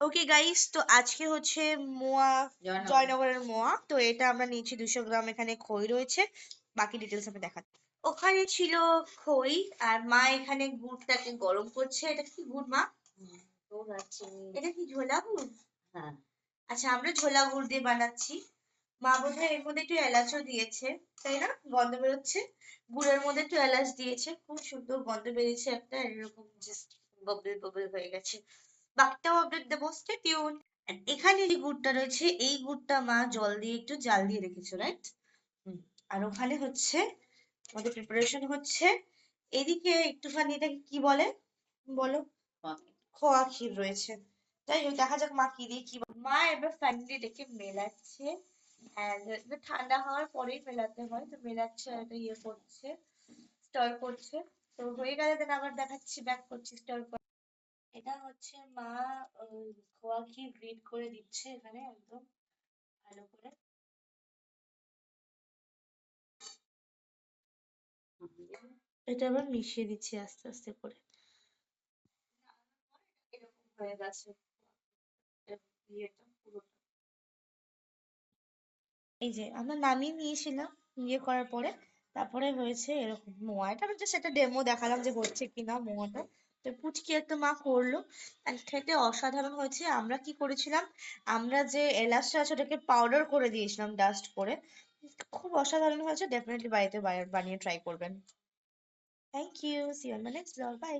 Okay guys তো আজকে হচ্ছে মোয়া জয়নগরের মোয়া তো এটা আমরা নিয়েছি দুশো গ্রাম এখানে খই রয়েছে বাকি ডিটেলস আমি দেখাচ্ছি। ওখানে ছিল খই আর মা এখানে গুড়টাকে গরম করছে। এটা কি গুড় মা? এটা কি ঝোলা গুড়? হ্যাঁ। আচ্ছা আমরা ঝোলা গুড় দিয়ে বানাচ্ছি। মা বোধহয় এর মধ্যে একটু এলাচও দিয়েছে তাই না? গন্ধ বেরোচ্ছে। গুড়ের মধ্যে একটু এলাচ দিয়েছে। খুব সুন্দর গন্ধ বেরিয়েছে একটা এরকম জাস্ট বাবল বাবল হয়ে গেছে। বাকিটাও আপডেট দেবো স্টে এখানে যে গুড়টা রয়েছে, এই গুড়টা মা জল দিয়ে একটু জাল দিয়ে রেখেছো রাইট আর ওখানে হচ্ছে, আমাদের প্রিপারেশন হচ্ছে, এদিকে একটুখানি এটাকে কি বলে? বলো? খোয়া ক্ষীর রয়েছে। যাই হোক, দেখা যাক মা কি দিয়ে কি। মা এবার ফাইনালি এটাকে মেলাচ্ছে ঠান্ডা হওয়ার পরেই মেলাতে হয়, তো মেলাচ্ছে এটা ইয়ে করছে স্টার করছে। তো হয়ে গেলে দেন আবার দেখাচ্ছি ব্যাক করছি স্টার এটা হচ্ছে মা ওই খোয়া ক্ষীর করে দিচ্ছে এখানে একদম ভালো করে। এটা আবার মিশিয়ে দিচ্ছি আস্তে আস্তে করে। এরকম হয়ে গেছে। এই যে আমরা নামিয়ে নিয়েছিলাম ইয়ে করার পরে তারপরে হয়েছে এরকম মোয়া। এটা আমি একটা ডেমো দেখালাম যে হচ্ছে কিনা মোয়াটা। পুচকি একটা মা করল। খেতে অসাধারণ হয়েছে। আমরা কি করেছিলাম? আমরা যে এলাচটা আছে, ওটাকে পাউডার করে দিয়েছিলাম ডাস্ট করে। খুব অসাধারণ হয়েছে। ডেফিনেটলি বাড়িতে বানিয়ে ট্রাই করবেন। Thank you see on my next blog bye